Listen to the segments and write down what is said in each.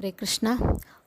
ஹரே கிருஷ்ணா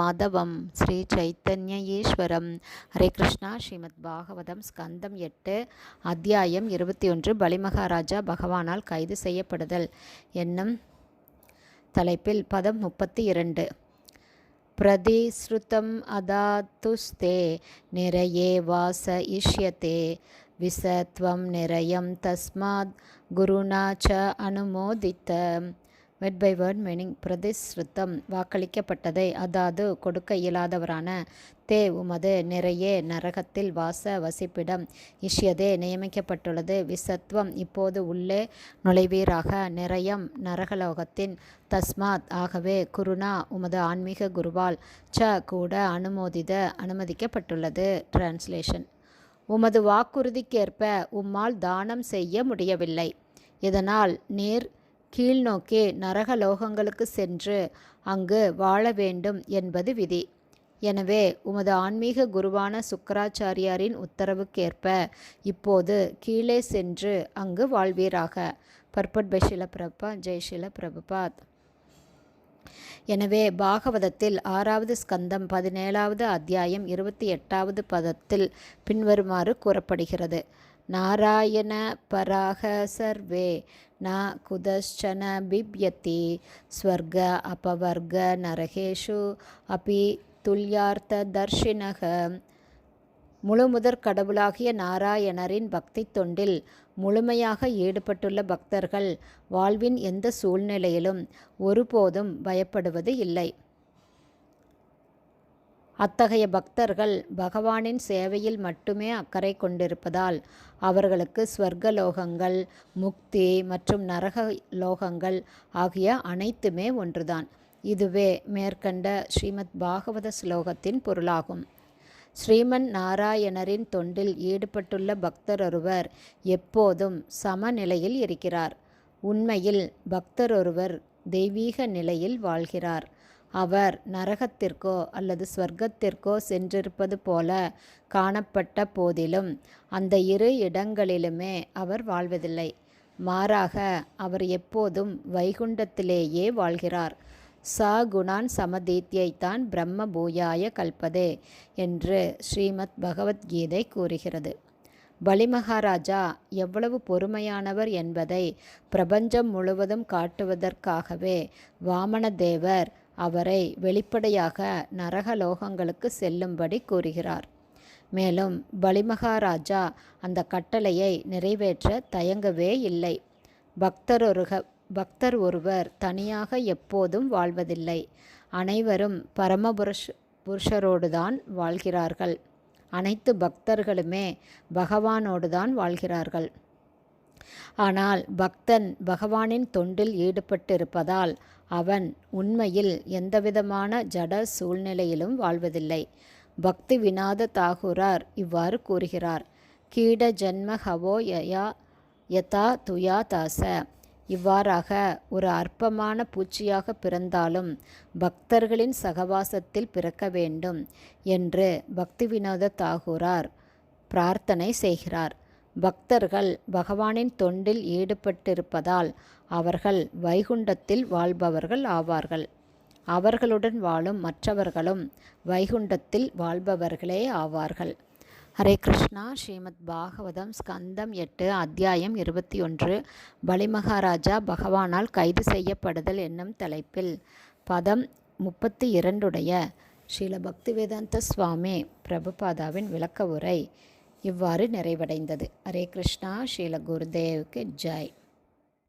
மாதவம் ஸ்ரீ சைத்தன்ய ஈஸ்வரம் ஹரே கிருஷ்ணா. ஸ்ரீமத் பாகவதம் ஸ்கந்தம் எட்டு அத்தியாயம் இருபத்தி ஒன்று பலிமகாராஜா பகவானால் கைது செய்யப்படுதல் என்னும் தலைப்பில் பதம் முப்பத்தி இரண்டு பிரதிஸ்ருதம் அதாத்துஸ்தே நிறையே வாச இஷ்யத்தே விசத்வம் நிறையம் தஸ்மாத் குருணா ச அனுமோதித்த. வெட் பை வேர்ட் மீனிங் பிரதிஸ்ருத்தம் வாக்களிக்கப்பட்டதை அதாவது கொடுக்க இயலாதவரான தே உமது நிறைய நரகத்தில் வாச வசிப்பிடம் இஷ்யதே நியமிக்கப்பட்டுள்ளது விசத்வம் இப்போது உள்ளே நுழைவீராக நிறையம் நரகலோகத்தின் தஸ்மாத் ஆகவே குருணா உமது ஆன்மீக குருவால் ச கூட அனுமோதித அனுமதிக்கப்பட்டுள்ளது. டிரான்ஸ்லேஷன் உமது வாக்குறுதிக்கேற்ப உம்மால் தானம் செய்ய முடியவில்லை. இதனால் நீர் கீழ்நோக்கி நரகலோகங்களுக்கு சென்று அங்கு வாழ வேண்டும் என்பது விதி. எனவே உமது ஆன்மீக குருவான சுக்கராச்சாரியாரின் உத்தரவுக்கேற்ப இப்போது கீழே சென்று அங்கு வாழ்வீராக. பர்பட் பை பிரபா ஜெய்ஷில பிரபுபாத் எனவே பாகவதத்தில் ஆறாவது ஸ்கந்தம் பதினேழாவது அத்தியாயம் இருபத்தி எட்டாவது பதத்தில் பின்வருமாறு கூறப்படுகிறது. நாராயண பராக சர்வே ந குதஷ்சன பிப்யதி ஸ்வர்க அபவர்க நரகேஷு அபி துல்யார்த்த தர்ஷினக. முழுமுதற் கடவுளாகிய நாராயணரின் பக்தி தொண்டில் முழுமையாக ஈடுபட்டுள்ள பக்தர்கள் வாழ்வின் எந்த சூழ்நிலையிலும் ஒருபோதும் பயப்படுவது இல்லை. அத்தகைய பக்தர்கள் பகவானின் சேவையில் மட்டுமே அக்கறை கொண்டிருப்பதால் அவர்களுக்கு ஸ்வர்கலோகங்கள் முக்தி மற்றும் நரக லோகங்கள் ஆகிய அனைத்துமே ஒன்றுதான். இதுவே மேற்கண்ட ஸ்ரீமத் பாகவத ஸ்லோகத்தின் பொருளாகும். ஸ்ரீமன் நாராயணரின் தொண்டில் ஈடுபட்டுள்ள பக்தர் ஒருவர் எப்போதும் சமநிலையில் இருக்கிறார். உண்மையில் பக்தர் ஒருவர் தெய்வீக நிலையில் வாழ்கிறார். அவர் நரகத்திற்கோ அல்லது ஸ்வர்க்கத்திற்கோ சென்றிருப்பது போல காணப்பட்ட போதிலும் அந்த இரு இடங்களிலுமே அவர் வாழ்வதில்லை. மாறாக அவர் எப்போதும் வைகுண்டத்திலேயே வாழ்கிறார். சா குணான் சமதீத்தியைத்தான் பிரம்ம பூயாய கல்பதே என்று ஸ்ரீமத் பகவத்கீதை கூறுகிறது. பலிமகாராஜா எவ்வளவு பொறுமையானவர் என்பதை பிரபஞ்சம் முழுவதும் காட்டுவதற்காகவே வாமனதேவர் அவரை வெளிப்படையாக நரகலோகங்களுக்கு செல்லும்படி கூறுகிறார். மேலும் பலிமகாராஜா அந்த கட்டளையை நிறைவேற்ற தயங்கவே இல்லை. பக்தர் ஒருக பக்தர் ஒருவர் தனியாக எப்போதும் வாழ்வதில்லை. அனைவரும் பரமபுருஷ புருஷரோடுதான் வாழ்கிறார்கள். அனைத்து பக்தர்களுமே பகவானோடுதான் வாழ்கிறார்கள். ஆனால் பக்தன் பகவானின் தொண்டில் ஈடுபட்டிருப்பதால் அவன் உண்மையில் எந்தவிதமான ஜட சூழ்நிலையிலும் வாழ்வதில்லை. பக்தி வினாத தாகூரார் இவ்வாறு கூறுகிறார். கீட ஜன்ம ஹவோ யயா யதா துயா தாச. இவ்வாறாக ஒரு அற்பமான பூச்சியாக பிறந்தாலும் பக்தர்களின் சகவாசத்தில் பிறக்க வேண்டும் என்று பக்தி வினோத தாகூரார் பிரார்த்தனை செய்கிறார். பக்தர்கள் பகவானின் தொண்டில் ஈடுபட்டிருப்பதால் அவர்கள் வைகுண்டத்தில் வாழ்பவர்கள் ஆவார்கள். அவர்களுடன் வாழும் மற்றவர்களும் வைகுண்டத்தில் வாழ்பவர்களே ஆவார்கள். ஹரே கிருஷ்ணா. ஸ்ரீமத் பாகவதம் ஸ்கந்தம் எட்டு அத்தியாயம் இருபத்தி ஒன்று. பலிமகாராஜா பகவானால் கைது செய்யப்படுதல் என்னும் தலைப்பில் பதம் முப்பத்தி இரண்டுடைய ஸ்ரீல பக்திவேதாந்த சுவாமி பிரபுபாதாவின் விளக்க உரை இவ்வாறு நிறைவடைந்தது. ஹரே கிருஷ்ணா. ஸ்ரீல குருதேவுக்கு ஜெய்.